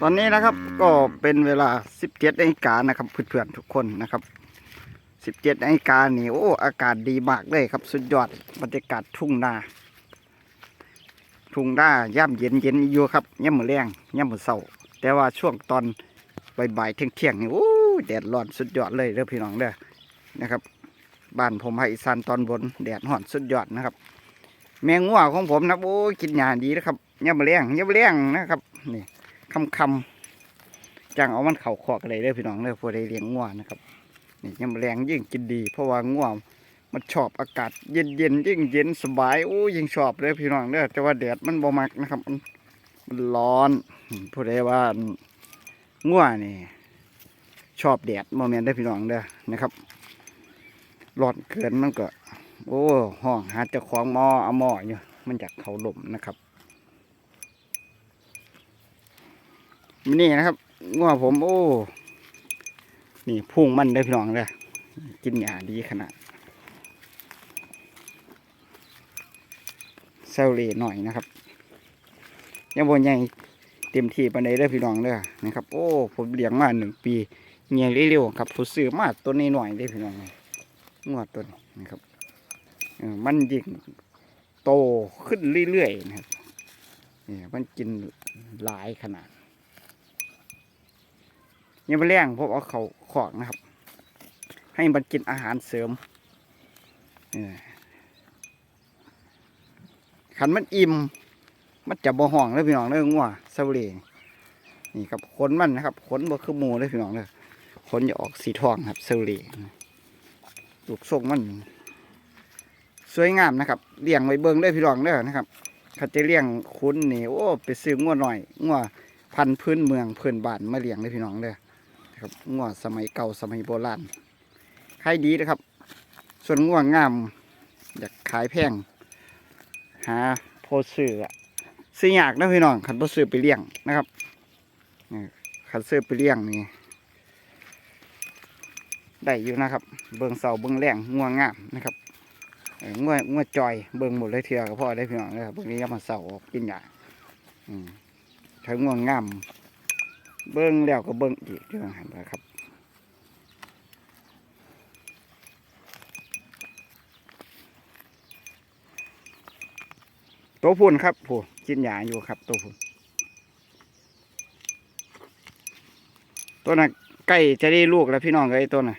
ตอนนี้นะครับก็เป็นเวลา 17นาฬิกานะครับเพื่อนๆทุกคนนะครับ 17นาฬิกานี่โอ้อากาศดีมากเลยครับ สุดยอดบรรยากาศทุ่งนา ทุ่งนาย่ำเย็นเย็นอยู่ครับย่ำมือแรงย่ำมือเศร้าแต่ว่าช่วงตอนบ่ายๆเที่ยงๆนี่โอ้แดดร้อนสุดยอดเลยเด้อพี่น้องเด้อนะครับบ้านผมภาคอีสานตอนบนแดดร้อนสุดยอดนะครับ แมงงัวของผมนะโอ้กินหญ้าดีนะครับย่ำมือแรงย่ำมือแรงนะครับนี่ คำคำๆจังเอามันเข่าคอกอะไรเด้อพี่น้องเด้อพอได้เลี้ยงงัวนะครับนี่ยำแรงยิ่งกินดี เพราะว่างัวมันชอบอากาศเย็นเย็นยิ่งเย็นสบายโอ้ยิ่งชอบเลยพี่น้องเด้อแต่ว่าแดดมันบ่มักนะครับ มันมันร้อนผู้ใดว่างัวนี่ ชอบแดดโมเมนได้พี่น้องเด้อนะครับร้อนเกินมันก็ โอ้ห้องหาเจ้าของหมอเอาหมออยู่มันจากเขาลมนะครับ นี่นะครับงัวผมโอ้ นี่พุ่งมันได้พี่น้องเลยกินหญ้าดีขนาดเซลเล่หน่อยนะครับ ยังบนใหญ่เต็มที่ปันใดเด้พี่น้องเด้อนะครับ โอ้ ผมเลี้ยงมาหนึ่งปีเงี้ยเร็วๆครับผมซื้อมาตัวนี้หน่อยได้พี่น้องงวดตัวนี้นะครับมันยิ่งโตขึ้นเรื่อยๆนะครับนี่มันกินหลายขนาด ยังไม่แรงผมเอาเขาขอกนะครับ ให้มันกินอาหารเสริมเออขันมันอิ่ม มันจะบ่ห้องเลยพี่น้องเลยงัวซาบุรีนี่ครับขนมันนะครับขนบ่คือหมูเลยพี่น้องเลยขนจะออกสีทองครับซาบุรีลูกทรงมัน สวยงามนะครับเลี้ยงไว้เบิ้งเลยพี่น้องเด้อนะครับเขาจะเลี้ยงคุ้นนี่โอ้ไปซื้องัวหน่อยงัวพันพื้นเมืองพื้นบ้านมาเลี้ยงเลยพี่น้องเด้อ ครับง่วสมัยเก่าสมัยโบราณขายดีนะครับ ส่วนง่วงาม อยากขายแพง หาโพซื้อซื้อยากนะพี่น้องขันโพซื้อไปเลี้ยงนะครับขันซื้อไปเลี้ยงนี่ได้อยู่นะครับ เบิงเสาเบิงแรงง่วงามนะครับง่วง่วจอยเบิงหมดเลยเถื่อก็พอได้พี่น้องเลยครับเบิงนี้ก็มาเสาออกกินยาอืมถ้าง่วงงาม เบิ้งแล้วก็เบิ้งอีกเรื่องหันนะครับตัวพุ่นครับผู้กินหยาอยู่ครับตัวพุ่นตัวน่ะใกล้จะได้ลูกแล้วพี่น้องเลยตัวน่ะ